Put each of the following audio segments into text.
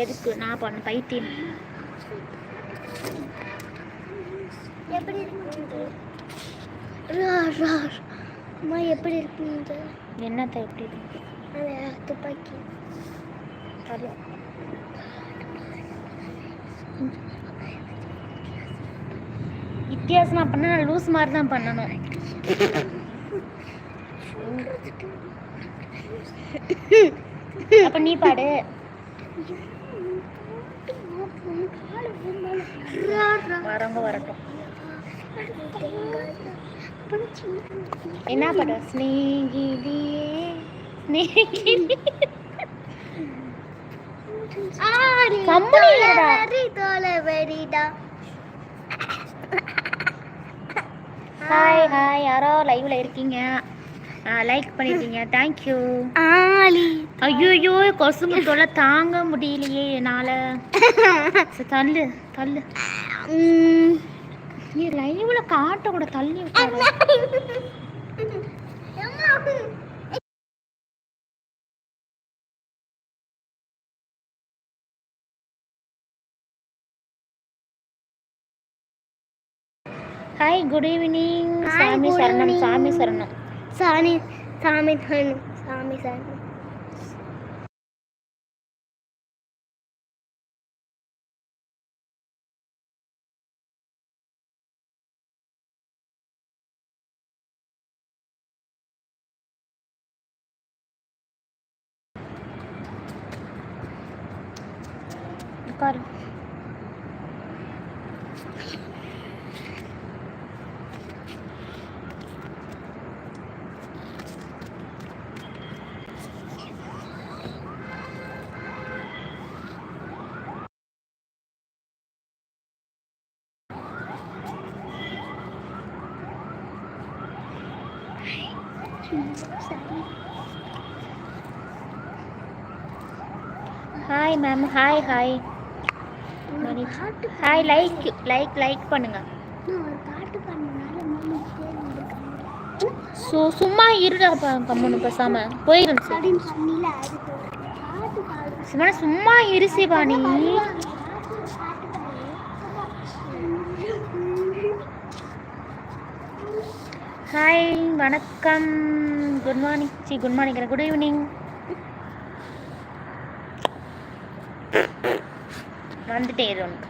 எதுக்கு நான் பண்ண பைத்தியம் எப்படி அம்மா எப்படி இருக்குங்க என்னத்தை எப்படி இருக்கு துப்பாக்கி பரவாயில்ல வித்தியாசமாக பண்ண நான் லூஸ் மாதிரி தான் பண்ணணும் அப்போ நீ பாடு என்ன படம் ஸ்நேகிதியே ஸ்நேகிதி ஹாய் ஹாய் யாரோ லைவ்ல இருக்கீங்க லைக் பண்ணிருக்கீங்க தேங்க்யூ ஐயோ கொசுங்க தொல்லை தாங்க முடியலையே என்னால் தள்ளு தள்ளு நீ லைவ்ல காட்ட கூட தள்ளி ஹாய் குட் ஈவினிங் சாமி சரணம் சாமி சரணம் சாமி சாமி சாமி சாமி சரணம் કરો Hi, ma'am. Hi, hi. காட்டு ஹாய் லைக் லைக் லைக் பண்ணுங்க ஸோ சும்மா இருடா கம்முன்னு பேசாம போயிருந்துச்சு சும்மா சும்மா இருசிபா நீ ஹாய் வணக்கம் குட் மார்னிங் சி குட் மார்னிங் குட் ஈவினிங் வந்துட்டே இது ஒன்று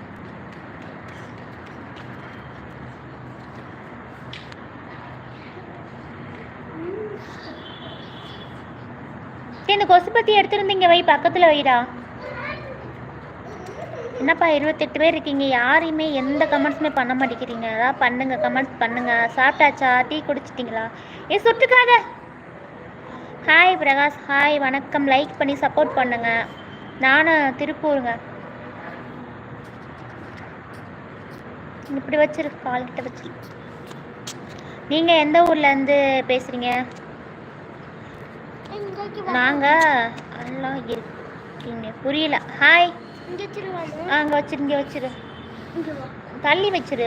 இந்த கொசு பத்தி எடுத்திருந்தீங்க வை பக்கத்துல வைடா என்னப்பா இருபத்தெட்டு பேர் இருக்கீங்க யாரையுமே எந்த கமெண்ட்ஸுமே பண்ண மாட்டேங்கிறீங்க அதான் பண்ணுங்க கமெண்ட்ஸ் பண்ணுங்க சாப்பிட்டாச்சா டீ குடிச்சிட்டிங்களா ஏ சுட்டுக்காத ஹாய் பிரகாஷ் ஹாய் வணக்கம் லைக் பண்ணி சப்போர்ட் பண்ணுங்க நானும் திருப்பூருங்க இப்படி வச்சிரு கால்கிட்ட வச்சிரு நீங்கள் எந்த ஊர்லேருந்து பேசுகிறீங்க நாங்க எல்லாம் இருக்கீங்க புரியல ஹாய் அங்க வச்சிரு இங்க வச்சிரு தள்ளி வச்சிரு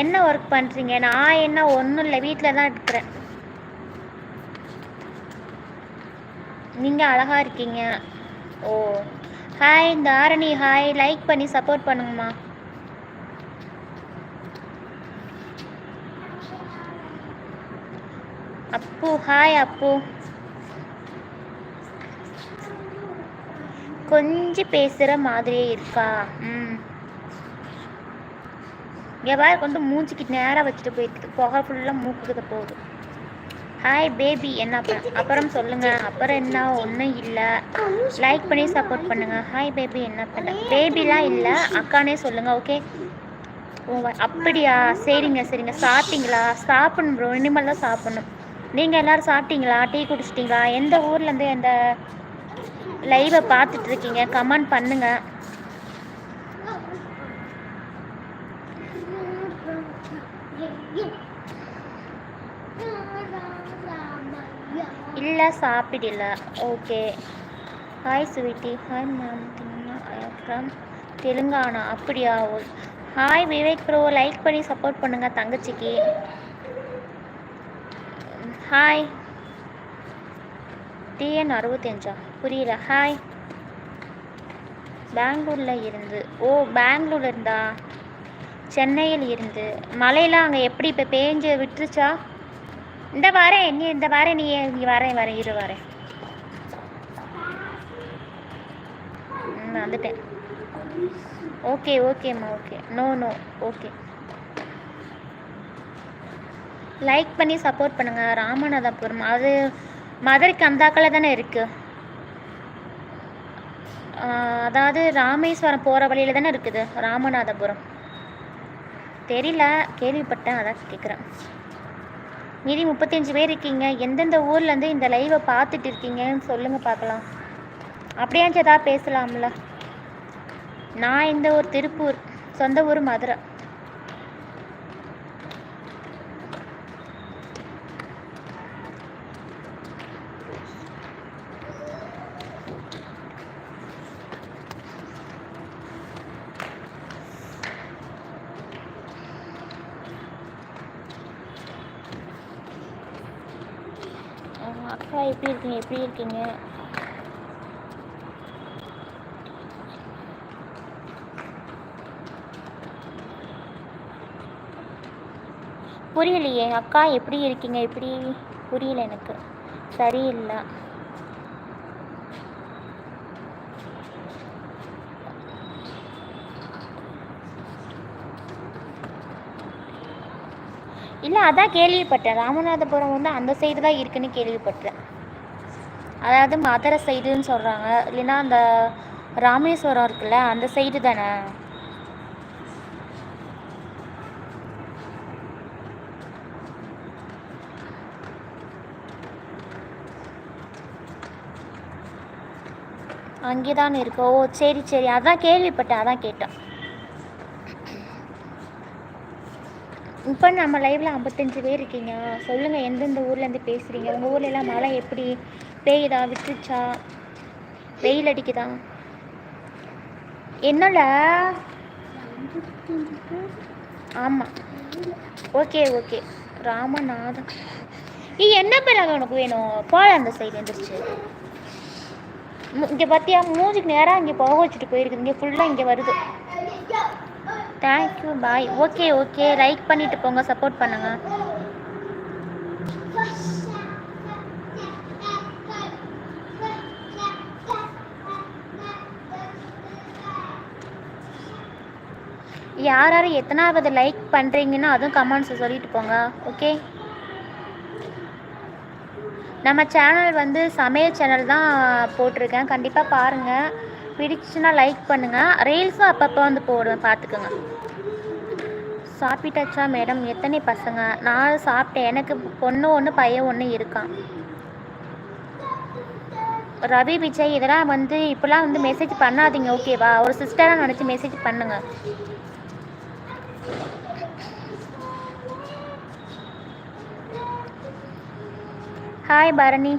என்ன ஒர்க் பண்ணுறீங்க நான் என்ன ஒன்றும் இல்லை வீட்டில் தான் இருக்கிறேன் நீங்கள் அழகாக இருக்கீங்க ஓ ஹாய் இந்த ஆரணி ஹாய் லைக் பண்ணி சப்போர்ட் பண்ணுங்கம்மா அப்பு ஹாய் அப்பு கொஞ்சம் பேசுகிற மாதிரியே இருக்கா ம் எவ்வாறு கொண்டு மூஞ்சிக்கு நேராக வச்சுட்டு போயிட்டு புகை ஃபுல்லாக மூக்குக்கிட்ட போகுது ஹாய் பேபி என்ன அப்புறம் சொல்லுங்கள் அப்புறம் என்ன ஒன்றும் இல்லை லைக் பண்ணி சப்போர்ட் பண்ணுங்கள் ஹாய் பேபி என்ன பண்ண பேபிலாம் இல்லை அக்கானே சொல்லுங்கள் ஓகே ஓ அப்படியா சரிங்க சரிங்க சாப்பிட்டீங்களா சாப்பிடணும் ப்ரோ இனிமேல் தான் சாப்பிடணும் நீங்கள் எல்லோரும் சாப்பிட்டீங்களா டீ குடிச்சிட்டிங்களா எந்த ஊர்லேருந்து இந்த லைவை பார்த்துட்ருக்கீங்க கமெண்ட் பண்ணுங்கள் இல்லை சாப்பிடல okay hi sweetie hi ma'am from Telangana அப்படியா ஹாய் விவேக் ப்ரோ லைக் பண்ணி சப்போர்ட் பண்ணுங்கள் தங்கச்சிக்கு ஹாய் டிஎன் அறுபத்தஞ்சா புரியல ஹாய் பெங்களூரில் இருந்து ஓ பெங்களூர்ல இருந்தா சென்னையில் இருந்து மழையெல்லாம் அங்கே எப்படி இப்போ பேஞ்சு விட்டுருச்சா இந்த வாரேன் நீ இந்த வாரேன் நீ நீ வரேன் வரேன் இரு வரேன் வந்துட்டேன் ஓகே ஓகேம்மா okay no no okay like பண்ணி சப்போர்ட் பண்ணுங்கள் ராமநாதபுரம் அது மதுரைக்கு அந்தாக்கில் தானே இருக்குது அதாவது ராமேஸ்வரம் போகிற வழியில் தானே இருக்குது ராமநாதபுரம் தெரியல கேள்விப்பட்டேன் அதான் கேட்குறேன் மீதி முப்பத்தஞ்சு பேர் இருக்கீங்க எந்தெந்த ஊர்லேருந்து இந்த லைவை பார்த்துட்டு இருக்கீங்கன்னு சொல்லுங்கள் பார்க்கலாம் அப்படியாச்சும் எதாவது பேசலாம்ல நான் இந்த ஊர் திருப்பூர் சொந்த ஊர் மதுரை எப்படி இருக்கீங்க புரியலையே அக்கா எப்படி இருக்கீங்க எப்படி புரியல எனக்கு சரியில்லை இல்லை அதான் கேள்விப்பட்டேன் ராமநாதபுரம் வந்து அந்த சைடு தான் இருக்குன்னு கேள்விப்பட்டேன் அதாவது மதுரை சைடுன்னு சொல்கிறாங்க இல்லைன்னா அந்த ராமேஸ்வரம் இருக்குல்ல அந்த சைடு தானே அங்கே தான் ஓ சரி சரி அதான் கேள்விப்பட்டேன் அதான் கேட்டேன் இப்போ நம்ம லைவில் ஐம்பத்தஞ்சு பேர் இருக்கீங்க சொல்லுங்கள் எந்தெந்த ஊர்லேருந்து பேசுகிறீங்க உங்கள் ஊர்லெலாம் மழை எப்படி பேயுதா விட்டுருச்சா வெயில் அடிக்குதா என்னல ஆமாம் ஓகே ஓகே ராமநாதன் நீ என்ன பலகை உனக்கு வேணும் போல அந்த சைடு எந்திரிச்சு இங்கே பார்த்தியா மூஞ்சுக்கு நேராக இங்கே போக வச்சுட்டு போயிருக்கு இங்கே ஃபுல்லாக இங்கே வருது thank you bye okay okay like பண்ணிவிட்டு போங்க சப்போர்ட் பண்ணுங்கள் யார் யார் எத்தனாவது லைக் பண்ணுறீங்கன்னா அதுவும் கமெண்ட்ஸை சொல்லிட்டு போங்க ஓகே நம்ம சேனல் வந்து சமையல் சேனல் தான் போட்டிருக்கேன் கண்டிப்பாக பாருங்கள் பிடிச்சுன்னா லைக் பண்ணுங்கள் ரீல்ஸும் அப்பப்போ வந்து போடுவேன் பார்த்துக்கோங்க சாப்பிட்டாச்சா மேடம் எத்தனை பசங்க நான் சாப்பிட்டேன் எனக்கு பொண்ணு ஒன்று பையன் ஒன்று இருக்கான் ரவி விஜய் இதெல்லாம் வந்து இப்போலாம் வந்து மெசேஜ் பண்ணாதீங்க ஓகேவா ஒரு சிஸ்டராக நினச்சி மெசேஜ் பண்ணுங்கள் Hi, Barney.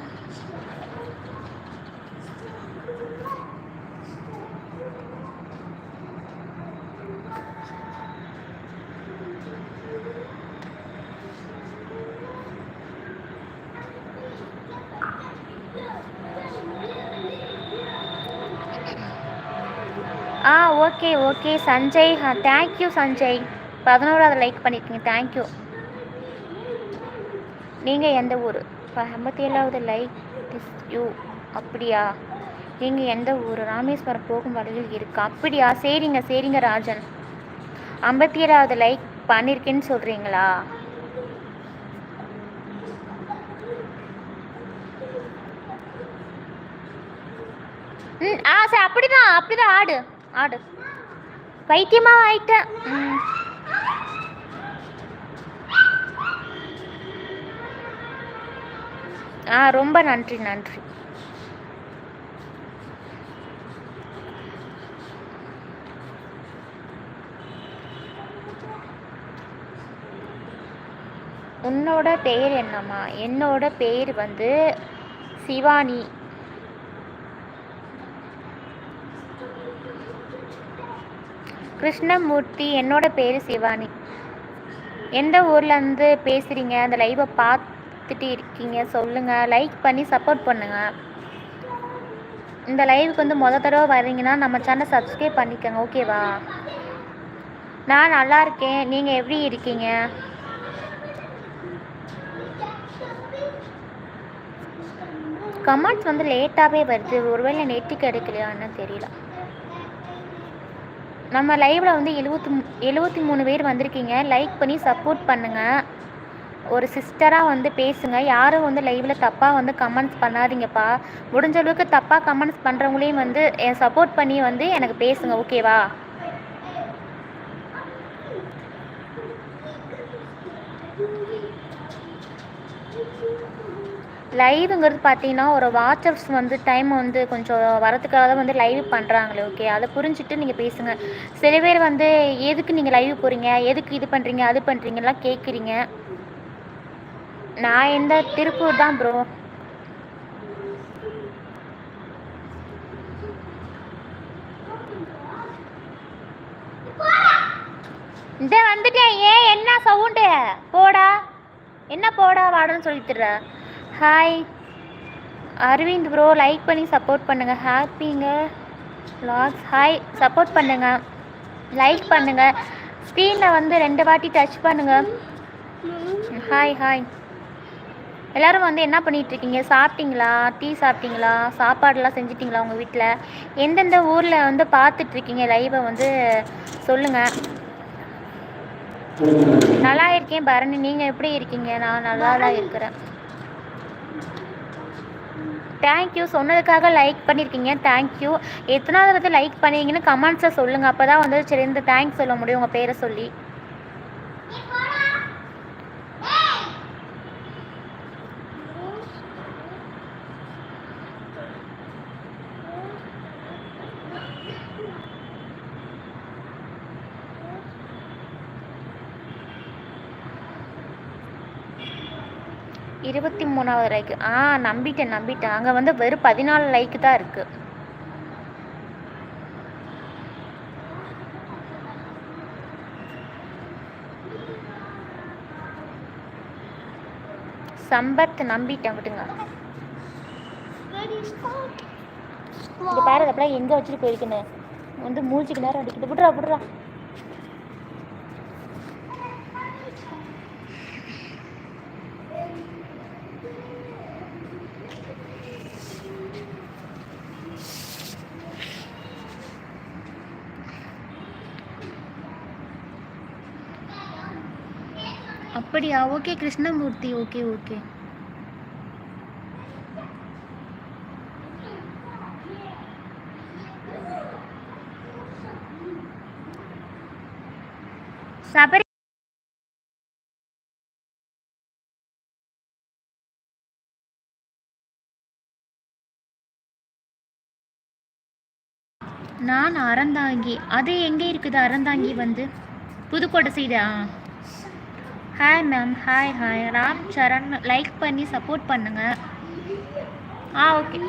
Ah, okay, Sanjay. Thank you, Sanjay. பதினோராவது லைக் பண்ணியிருக்கீங்க தேங்க்யூ நீங்கள் எந்த ஊர் ஐம்பத்தி ஏழாவது லைக் திஸ் யூ அப்படியா நீங்கள் எந்த ஊர் ராமேஸ்வரம் போகும் வழியில் இருக்கா அப்படியா சரிங்க சரிங்க ராஜன் ஐம்பத்தி ஏழாவது லைக் பண்ணியிருக்கேன்னு சொல்கிறீங்களா ம் ஆ சரி அப்படிதான் அப்படிதான் ஆடு ஆடு பைத்தியமாக ஆயிட்டேன் ம் ஆ ரொம்ப நன்றி நன்றி உன்னோட பெயர் என்னம்மா என்னோட பெயர் வந்து சிவானி கிருஷ்ணமூர்த்தி என்னோட பேர் சிவானி எந்த ஊர்லேருந்து பேசுகிறீங்க அந்த லைவை பார்த்து பார்த்துட்டு இருக்கீங்க சொல்லுங்கள் லைக் பண்ணி சப்போர்ட் பண்ணுங்கள் இந்த லைவுக்கு வந்து முத தடவை வரீங்கன்னா நம்ம சேனல் சப்ஸ்கிரைப் பண்ணிக்கோங்க ஓகேவா நான் நல்லா இருக்கேன் நீங்கள் எப்படி இருக்கீங்க கமெண்ட்ஸ் வந்து லேட்டாகவே வருது ஒருவேளை நெட்டு கிடைக்கலையான்னு தெரியல நம்ம லைவில் வந்து எழுபத்தி எழுபத்தி மூணு பேர் வந்திருக்கீங்க லைக் பண்ணி சப்போர்ட் பண்ணுங்கள் ஒரு சிஸ்டராக வந்து பேசுங்க யாரும் வந்து லைவில் தப்பாக வந்து கமெண்ட்ஸ் பண்ணாதீங்கப்பா முடிஞ்ச அளவுக்கு தப்பாக கமெண்ட்ஸ் பண்ணுறவங்களையும் வந்து என் சப்போர்ட் பண்ணி வந்து எனக்கு பேசுங்க ஓகேவா லைவுங்கிறது பார்த்தீங்கன்னா ஒரு வாட்சர்ஸ் வந்து டைம் வந்து கொஞ்சம் வரத்துக்காக தான் வந்து லைவ் பண்ணுறாங்களே ஓகே அதை புரிஞ்சுட்டு நீங்கள் பேசுங்க சில பேர் வந்து எதுக்கு நீங்கள் லைவ் போகிறீங்க எதுக்கு இது பண்ணுறீங்க அது பண்ணுறீங்கலாம் கேட்குறீங்க நான் இந்த திருப்பூர் தான் ப்ரோ இந்த வந்துட்டேன் ஏன் என்ன சவுண்டு போடா என்ன போடா வாடன்னு சொல்லிட்டுற ஹாய் அரவிந்த் ப்ரோ லைக் பண்ணி சப்போர்ட் பண்ணுங்கள் ஹாப்பிங்க லாக்ஸ் ஹாய் சப்போர்ட் பண்ணுங்கள் லைக் பண்ணுங்கள் ஸ்க்ரீனில் வந்து ரெண்டு வாட்டி டச் பண்ணுங்கள் ஹாய் ஹாய் எல்லோரும் வந்து என்ன பண்ணிகிட்ருக்கீங்க சாப்பிட்டீங்களா டீ சாப்பிட்டீங்களா சாப்பாடெலாம் செஞ்சிட்டிங்களா உங்கள் வீட்டில் எந்தெந்த ஊரில் வந்து பார்த்துட்ருக்கீங்க லைவை வந்து சொல்லுங்கள் நல்லா இருக்கேன் பரணி நீங்கள் எப்படி இருக்கீங்க நான் நல்லா தான் இருக்கிறேன் தேங்க்யூ சொன்னதுக்காக லைக் பண்ணியிருக்கீங்க தேங்க்யூ எத்தனாவது வந்து லைக் பண்ணீங்கன்னு கமெண்ட்ஸை சொல்லுங்கள் அப்போ தான் வந்து சரி இந்த தேங்க்ஸ் சொல்ல முடியும் உங்கள் பேரை சொல்லி இருபத்தி மூணாவது லைக் ஆ நம்பிட்டேன் நம்பிட்டேன் அங்கே வந்து வெறும் பதினாலு லைக் தான் இருக்கு சம்பத் நம்பிட்டேன் விட்டுங்க இது பாரு அப்படிலாம் எங்க வச்சுட்டு போயிருக்குன்னு வந்து மூழ்ச்சிக்கு நேரம் அடிக்கிட்டு விட்றா விட்றா அப்படியா okay Krishnamoorthy okay okay Sabari நான் அறந்தாங்கி அது எங்கே இருக்குது அறந்தாங்கி வந்து புதுக்கோட்டை சைடா hi ma'am hi hi Ram Charan like பண்ணி சப்போர்ட் பண்ணுங்கள் ஆ ஓகே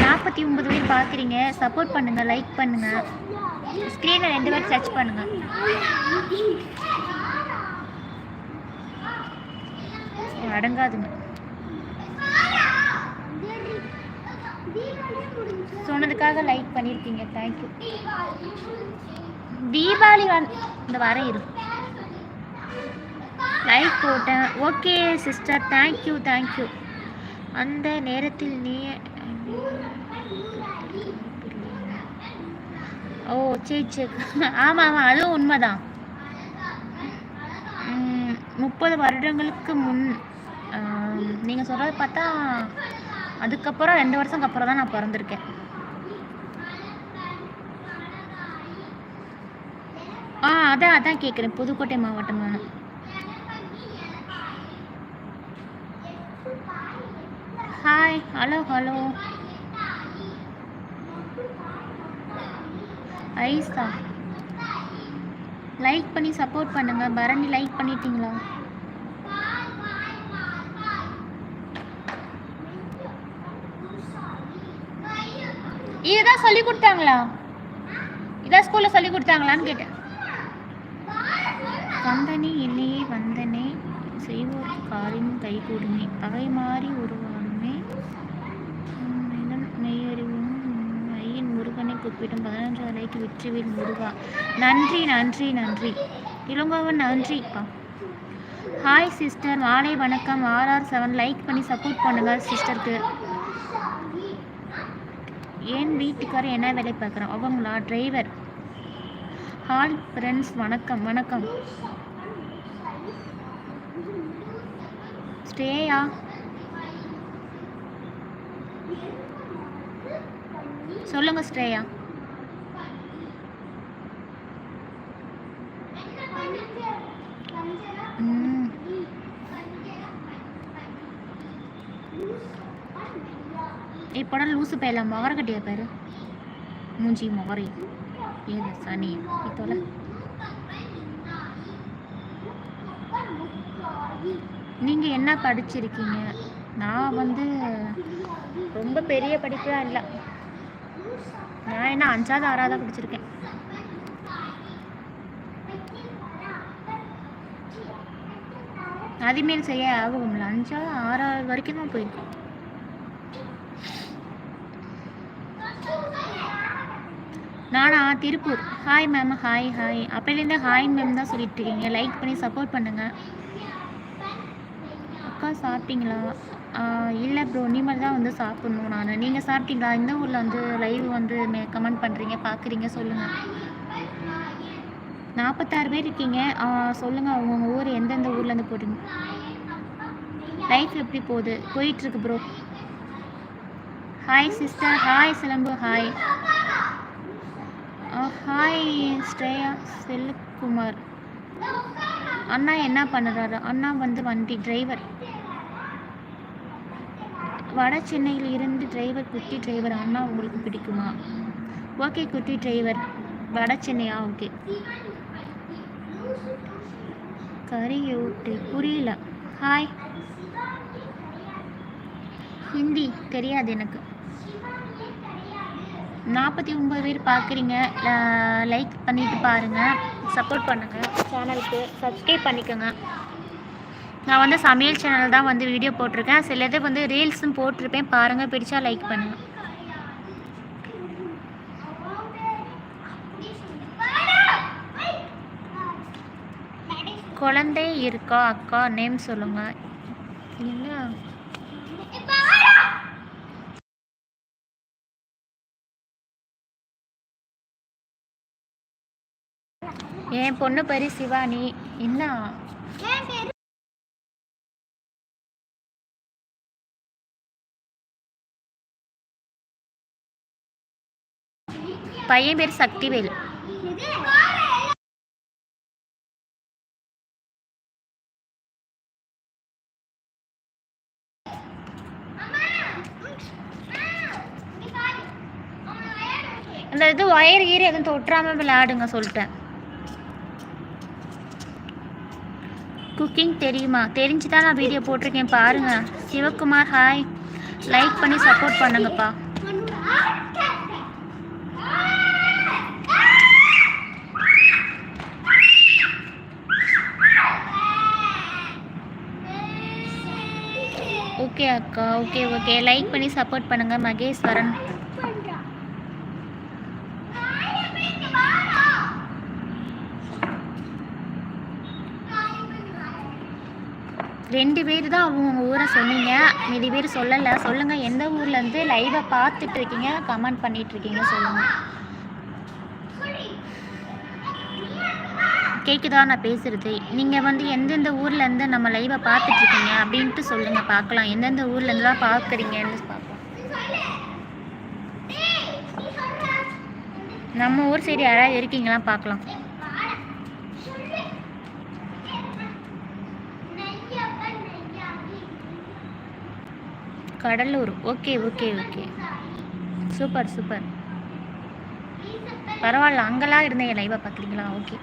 நாற்பத்தி ஒம்பது பேர் பார்க்குறீங்க சப்போர்ட் பண்ணுங்கள் லைக் பண்ணுங்கள் ஸ்க்ரீனில் ரெண்டு பேர் சர்ச் பண்ணுங்கள் அடங்காதுங்க சொன்னதுக்காக லைக் பண்ணியிருக்கீங்க தேங்க்யூ தீபாவளி வந் இந்த வாரம் இரு லைக் போட்டேன் ஓகே சிஸ்டர் தேங்க்யூ தேங்க்யூ அந்த நேரத்தில் நீ ஓ சரி சரி ஆமாம் ஆமாம் அதுவும் உண்மைதான் முப்பது வருடங்களுக்கு முன் நீங்கள் சொல்கிறது பார்த்தா அதுக்கப்புறம் ரெண்டு வருஷத்துக்கு அப்புறம் தான் நான் பிறந்திருக்கேன் ஆ அதான் அதான் கேட்குறேன் புதுக்கோட்டை மாவட்டம் நான் ஹாய் ஹலோ ஹலோ ஐஸ்தா லைக் பண்ணி சப்போர்ட் பண்ணுங்க பரணி லைக் பண்ணிட்டீங்களா இதான் சொல்லி கொடுத்தாங்களா இதான் ஸ்கூலில் சொல்லி கொடுத்தாங்களான்னு கேட்டேன் வந்தனே என்னையே வந்தனே செய்வோர் காரின் கைகூடுமே பகை மாறி உருவாகுமே மெய்யறிவும் முருகனை கூப்பிடும் பதினஞ்சு அலைக்கு வெற்றிவேல் முருகா நன்றி நன்றி நன்றி இளங்கோவன் நன்றி ஹாய் சிஸ்டர் மாலை வணக்கம் ஆர்ஆர் செவன் லைக் பண்ணி சப்போர்ட் பண்ணுங்கள் சிஸ்டருக்கு என் வீட்டுக்காரர் என்ன வேலை பார்க்குறோம் அவங்களா டிரைவர் ஹாய் ஃப்ரெண்ட்ஸ் வணக்கம் வணக்கம் ஸ்டேயா சொல்லுங்க ஸ்டேயா இப்படம் லூசு பேல மகர கட்டிய பேரு மூஞ்சி மொகரை Yun, sunny. Ito lang. நீங்கள் என்ன படிச்சிருக்கீங்க நான் வந்து ரொம்ப பெரிய படிப்பெலாம் இல்லை நான் என்ன அஞ்சாவது ஆறாவது படிச்சிருக்கேன் அதுமாரி செய்ய ஆகும்ல அஞ்சாவது ஆறாவது வரைக்கும் தான் போயிருக்கேன் நானா Tiruppur hi ma'am hi hi அப்போலேருந்து ஹாய் மேம் தான் சொல்லிட்டு இருக்கீங்க லைக் பண்ணி சப்போர்ட் பண்ணுங்கள் அக்கா சாப்பிட்டீங்களா இல்லை ப்ரோ இனிமேல் தான் வந்து சாப்பிட்ணும் நான் நீங்கள் சாப்பிட்டீங்களா இந்த ஊரில் வந்து லைவ் வந்து கமெண்ட் பண்ணுறீங்க பார்க்குறீங்க சொல்லுங்கள் நாற்பத்தாறு பேர் இருக்கீங்க சொல்லுங்கள் அவங்கவுங்க ஊர் எந்தெந்த ஊர்லேருந்து போட்டீங்க லைஃப் எப்படி போகுது போயிட்டுருக்கு bro hi sister hi Silambu hi hi Shreya Selkumar அண்ணா என்ன பண்ணுறாரு அண்ணா வந்து வண்டி டிரைவர் வட சென்னையில் இருந்து டிரைவர் குட்டி டிரைவர் அண்ணா உங்களுக்கு பிடிக்குமா ஓகே குட்டி டிரைவர் வட சென்னையா ஓகே கரியூட்டு புரியல ஹாய் ஹிந்தி தெரியாது எனக்கு நாற்பத்தி ஒன்பது பேர் பார்க்குறீங்க லைக் பண்ணிவிட்டு பாருங்கள் சப்போர்ட் பண்ணுங்கள் சேனலுக்கு சப்ஸ்கிரைப் பண்ணிக்கோங்க நான் வந்து சமையல் சேனல் தான் வந்து வீடியோ போட்டிருக்கேன் சிலது வந்து ரீல்ஸும் போட்டிருப்பேன் பாருங்கள் பிடிச்சா லைக் பண்ணுங்கள் குழந்தை இருக்கா அக்கா நேம் சொல்லுங்கள் என்ன என் பொண்ணு பேர் சிவானி என்ன பையன் பேர் சக்திவேல் அந்த இது ஒயர் கீரை எதுவும் தொட்டுறாம விளையாடுங்க சொல்லிட்டேன் குக்கிங் தெரியுமா தெரிஞ்சு தான் நான் வீடியோ போட்டிருக்கேன் பாருங்கள் சிவகுமார் ஹாய் லைக் பண்ணி சப்போர்ட் பண்ணுங்கப்பா ஓகே அக்கா ஓகே ஓகே லைக் பண்ணி சப்போர்ட் பண்ணுங்கள் மகேஸ்வரன் ரெண்டு பேர் தான் அவங்கவுங்க ஊரை சொன்னீங்க மீதி பேர் சொல்லலை சொல்லுங்கள் எந்த ஊர்லேருந்து லைவை பார்த்துட்ருக்கீங்க கமெண்ட் பண்ணிகிட்ருக்கீங்க சொல்லுங்கள் கேட்குதா நான் பேசுகிறது நீங்கள் வந்து எந்தெந்த ஊர்லேருந்து நம்ம லைவை பார்த்துட்ருக்கீங்க அப்படின்ட்டு சொல்லுங்கள் பார்க்கலாம் எந்தெந்த ஊர்லேருந்துலாம் பார்க்குறீங்கன்னு பார்க்கலாம் நம்ம ஊர் சைடு யாராவது இருக்கீங்களா பார்க்கலாம் Cuddalore okay okay okay super super பரவாயில்ல அங்கெல்லாம் இருந்தேன் லைவாக பார்க்குறீங்களா ஓகே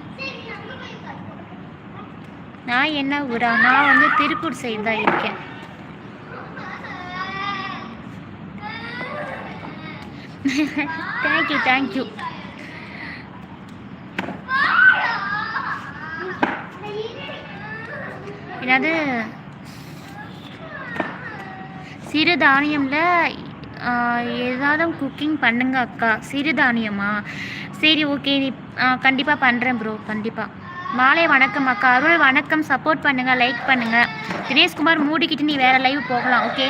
நான் என்ன ஊரா நான் வந்து திருப்பூர் சைடு தான் இருக்கேன் தேங்க்யூ தேங்க்யூ என்னது சிறுதானியமில் ஏதாவது குக்கிங் பண்ணுங்க அக்கா சிறுதானியமா சரி ஓகே நீ கண்டிப்பாக பண்ணுறேன் ப்ரோ கண்டிப்பாக மாலை வணக்கம் அக்கா அருள் வணக்கம் சப்போர்ட் பண்ணுங்கள் லைக் பண்ணுங்கள் தினேஷ்குமார் மூடிக்கிட்டு நீ வேறு லைவ் போகலாம் ஓகே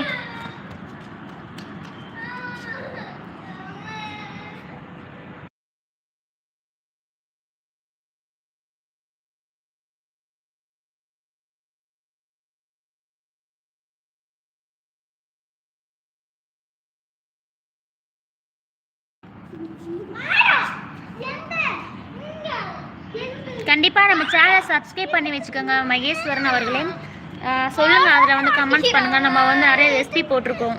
கண்டிப்பாக நம்ம சேனலை சப்ஸ்கிரைப் பண்ணி வச்சுக்கோங்க மகேஸ்வரன் அவர்களே சொல்லுங்கள் அதில் வந்து கமெண்ட்ஸ் பண்ணுங்க நம்ம வந்து நிறைய ரெசிபி போட்டிருக்கோம்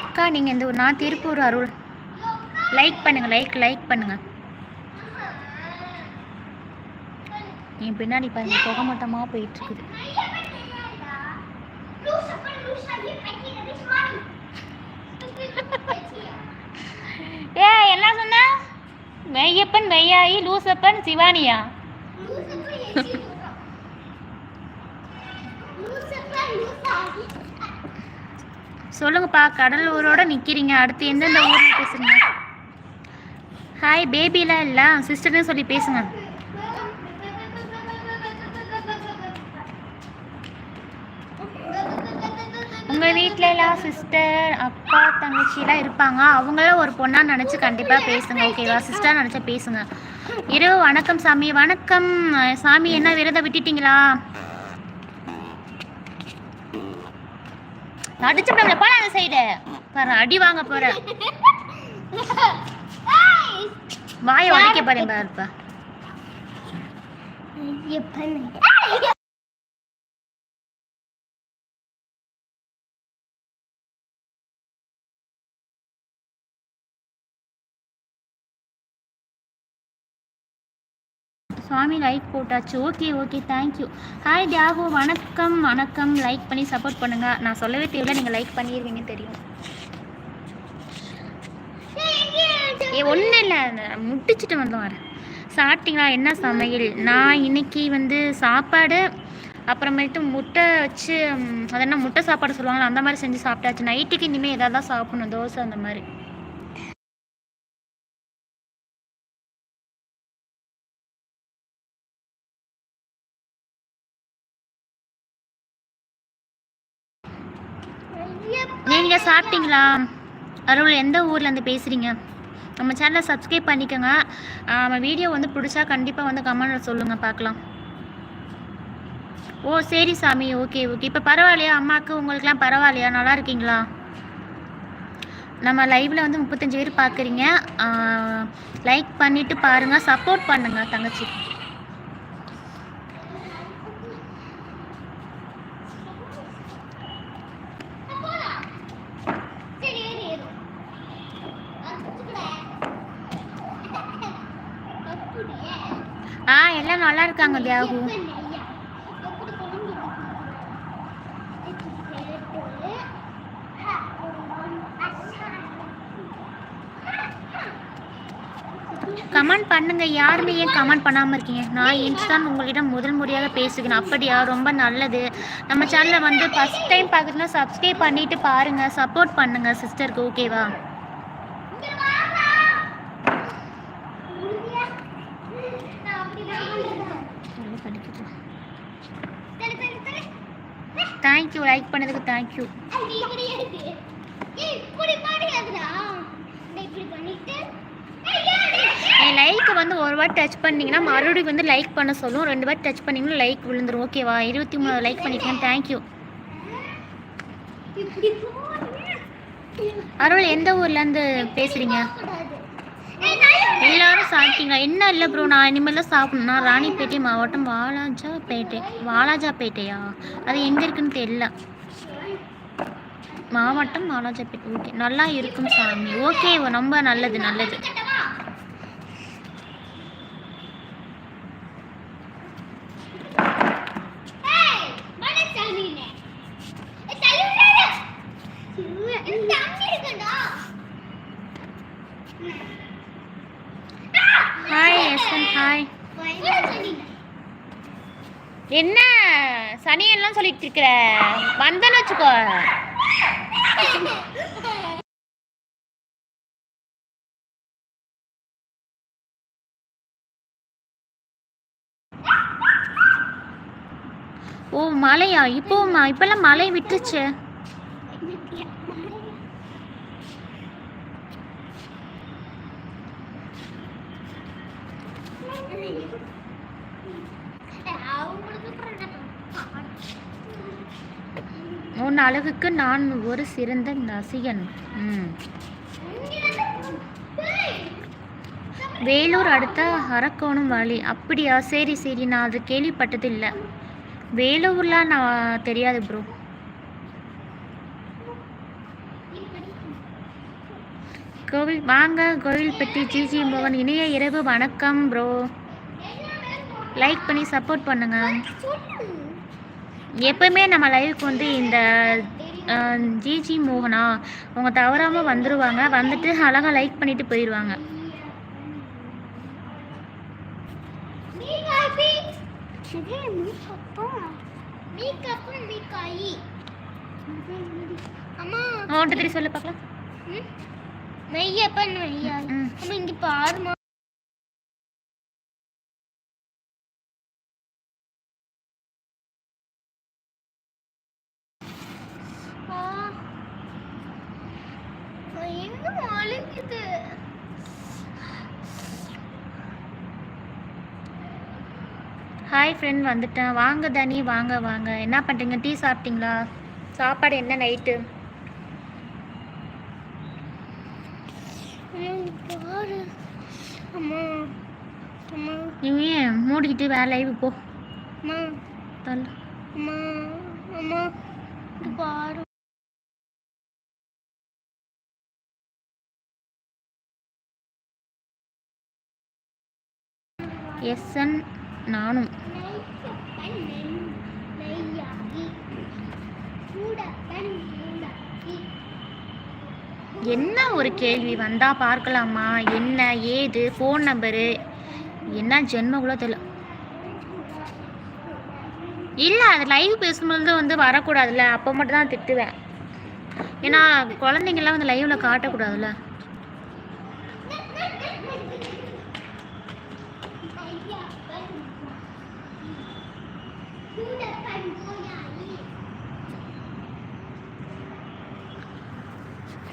அக்கா நீங்கள் இந்த நான் திருப்பூர் அருள் லைக் பண்ணுங்க லைக் லைக் பண்ணுங்க என் பின்னாடி பாருங்க புகை மட்டமாக போயிட்டுருக்குது ஏ என்ன சொன்ன மெய்யப்பன் மெய்யாயி லூசப்பன் சிவானியா சொல்லுங்கப்பா கடலூரோட நிற்கிறீங்க அடுத்து எந்தெந்த ஊரில் பேசுங்க ஹாய் பேபிலாம் இல்லை சிஸ்டர்னு சொல்லி பேசுங்க வீட்டில் எல்லாம் சிஸ்டர் அப்பா தங்கச்சியெலாம் இருப்பாங்க அவங்களாம் ஒரு பொண்ணாக நினச்சி கண்டிப்பாக பேசுங்க ஓகேவா சிஸ்டராக நினச்சா பேசுங்க இரவு வணக்கம் சாமி வணக்கம் சாமி என்ன விரதம் விட்டுட்டீங்களா அடிச்சு போல அந்த சைடு பாரு அடி வாங்க போற வாயை உடைக்க போறேன் பாருப்பா சுவாமி லைக் போட்டாச்சு okay okay thank you hi Thiyagu வணக்கம் வணக்கம் லைக் பண்ணி சப்போர்ட் பண்ணுங்கள் நான் சொல்லவே தெரியல நீங்கள் லைக் பண்ணிடுவீங்கன்னு தெரியும் ஏ ஒன்றும் இல்லை முட்டிச்சிட்டு வந்து வரேன் சாப்பிட்டீங்களா என்ன சமையல் நான் இன்னைக்கு வந்து சாப்பாடு அப்புறமேட்டு முட்டை வச்சு அதென்ன முட்டை சாப்பாடு சொல்லுவாங்களா அந்த மாதிரி செஞ்சு சாப்பிட்டாச்சு நைட்டுக்கு இனிமேல் எதாவது சாப்பிடணும் தோசை அந்த மாதிரி சாப்பிட்டீங்களா அருள் எந்த ஊர்லேருந்து பேசுகிறீங்க நம்ம சேனலை சப்ஸ்கிரைப் பண்ணிக்கோங்க நம்ம வீடியோ வந்து பிடிச்சா கண்டிப்பாக வந்து கமெண்டில் சொல்லுங்கள் பார்க்கலாம் ஓ சரி சாமி ஓகே ஓகே இப்போ பரவாயில்லையா அம்மாவுக்கு உங்களுக்கெலாம் பரவாயில்லையா நல்லா இருக்கீங்களா நம்ம லைவில் வந்து முப்பத்தஞ்சு பேர் பார்க்குறீங்க லைக் பண்ணிவிட்டு பாருங்கள் சப்போர்ட் பண்ணுங்கள் தங்கச்சி गया हूँ கமெண்ட் பண்ணுங்க யாருமே ஏன் கமெண்ட் பண்ணாமல் இருக்கீங்க நான் இன்று தான் உங்களிடம் முதல் முறையாக பேசுகிறேன் அப்படியா ரொம்ப நல்லது நம்ம சேனலை வந்து ஃபஸ்ட் டைம் பார்க்குறதுனா சப்ஸ்கிரைப் பண்ணிவிட்டு பாருங்கள் சப்போர்ட் பண்ணுங்கள் சிஸ்டருக்கு ஓகேவா வீடியோ லைக் பண்ணதுக்கு தேங்க்யூ என் லைக்கை வந்து ஒரு வாட் டச் பண்ணிங்கன்னா மறுபடியும் வந்து லைக் பண்ண சொல்லும் ரெண்டு வாட்டி டச் பண்ணிங்கன்னா லைக் விழுந்துரும் ஓகேவா இருபத்தி மூணு லைக் பண்ணிக்கலாம் தேங்க்யூ அருள் எந்த ஊர்லேருந்து பேசுகிறீங்க எல்லாரும் சாப்பிட்டீங்க என்ன இல்லை ப்ரோ நான் இனிமேல் சாப்பிடணும் நான் ராணிப்பேட்டை மாவட்டம் வாலாஜா பேட்டை வாலாஜா பேட்டையா அது எங்கே இருக்குன்னு தெரியல மாவட்டம் வாலாஜா பேட்டை ஓகே நல்லா இருக்கும் சாமி ஓகே ரொம்ப நல்லது நல்லது சனியெல்லாம் சொல்லிட்டு இருக்கிற வந்தேன்னு வச்சுக்கோ ஓ மழையா இப்போமா இப்பெல்லாம் மழை விட்டுச்சு அவங்களுக்கு உன் அழகுக்கு நான் ஒரு சிறந்த நசிகன் வேலூர் அடுத்த அரக்கோணம் வழி அப்படியா சரி சரி நான் அது கேள்விப்பட்டது இல்லை வேலூர்லாம் நான் தெரியாது ப்ரோ கோவில் வாங்க கோவில்பட்டி ஜிஜி மோகன் இணைய இரவு வணக்கம் ப்ரோ லைக் பண்ணி சப்போர்ட் பண்ணுங்கள் எப்பவுமே நம்ம லைஃப்க்கு வந்து இந்த ஜிஜி மோகனா அவங்க தவறாமல் வந்துடுவாங்க வந்துட்டு அழகாக லைக் பண்ணிட்டு போயிடுவாங்க ஓட்டு சொல்லு பார்க்கலாம் மெய்யப்பன் நெய்யா இங்கே பாருமா ஃப்ரெண்ட் வந்துட்டேன் வாங்க தனி வாங்க வாங்க என்ன பண்ணுறீங்க டீ சாப்பிட்டீங்களா சாப்பாடு என்ன நைட்டு நீ ஏன் மூடிக்கிட்டு வேற போ எஸ்என் நானும் என்ன ஒரு கேள்வி வந்தால் பார்க்கலாமா என்ன ஏது ஃபோன் நம்பரு என்ன ஜென்ம கூட தெரியல இல்லை அது லைவ் பேசும்போது வந்து வரக்கூடாதுல்ல அப்போ மட்டும் தான் திட்டுவேன் ஏன்னா குழந்தைங்கள்லாம் வந்து லைவில் காட்டக்கூடாதுல்ல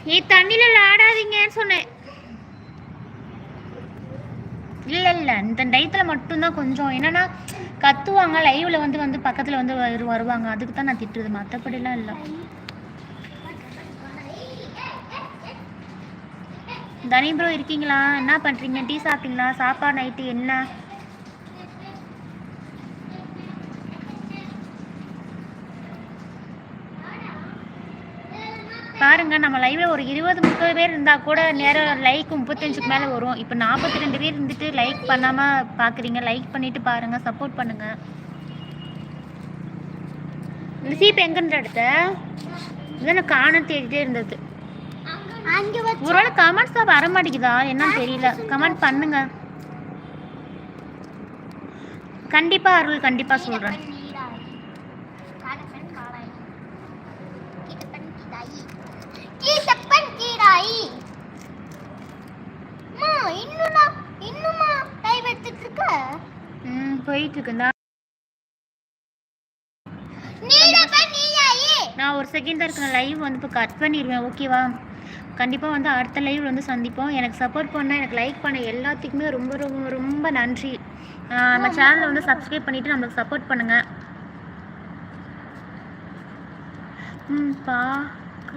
நீ தண்ணில ஆடாதீங்கன்னு சொன்னேன் இல்லை இல்லை இந்த டயத்தில் மட்டும்தான் கொஞ்சம் என்னென்னா கத்துவாங்க லைவ்ல வந்து வந்து பக்கத்தில் வந்து வருவாங்க அதுக்கு தான் நான் திட்டுறது மற்றபடிலாம் இல்லை தனி ப்ரோ இருக்கீங்களா என்ன பண்ணுறீங்க டீ சாப்பிட்டீங்களா சாப்பாடு நைட்டு என்ன லைவ்ல ஒரு இருபது முப்பது பேர் இருந்தால் கூட நேரம் லைக் முப்பத்தஞ்சுக்கு மேலே வரும் இப்போ நாற்பத்தி ரெண்டு பேர் இருந்துட்டு லைக் பண்ணாமல் பார்க்குறீங்க லைக் பண்ணிவிட்டு பாருங்கள் சப்போர்ட் பண்ணுங்கள் இந்த சீப் எங்கன்ற இடத்த காண காணும் தேடிட்டே இருந்தது ஒருவேளை கமெண்ட்ஸ் தான் வர மாட்டேங்குதா என்னன்னு தெரியல கமெண்ட் பண்ணுங்க கண்டிப்பாக அருள் கண்டிப்பாக சொல்கிறேன் போயிட்டுருக்குண்ணா நான் ஒரு செகண்ட் தான் லைவ் வந்து இப்போ கட் பண்ணிடுவேன் ஓகேவா கண்டிப்பாக வந்து அடுத்த லைவ் வந்து சந்திப்போம் எனக்கு சப்போர்ட் பண்ண எனக்கு லைக் பண்ண எல்லாத்துக்குமே ரொம்ப ரொம்ப ரொம்ப நன்றி நம்ம சேனலில் வந்து சப்ஸ்கிரைப் பண்ணிவிட்டு நம்மளுக்கு சப்போர்ட் பண்ணுங்கள் ம் பா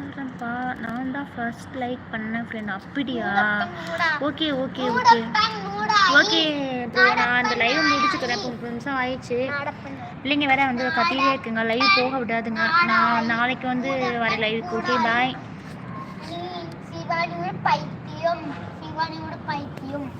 உட்காரப்பா நான் தான் ஃபர்ஸ்ட் லைக் பண்ணேன் ஃப்ரெண்ட் அப்படியா ஓகே ஓகே ஓகே ஓகே இப்போ நான் அந்த லைவ் முடிச்சுக்கிறேன் இப்போ முப்பது நிமிஷம் ஆயிடுச்சு பிள்ளைங்க வேற வந்து கத்தியே இருக்குங்க லைவ் போக விடாதுங்க நான் நாளைக்கு வந்து வர லைவுக்கு ஓகே பாய் பைத்தியம் பைத்தியம்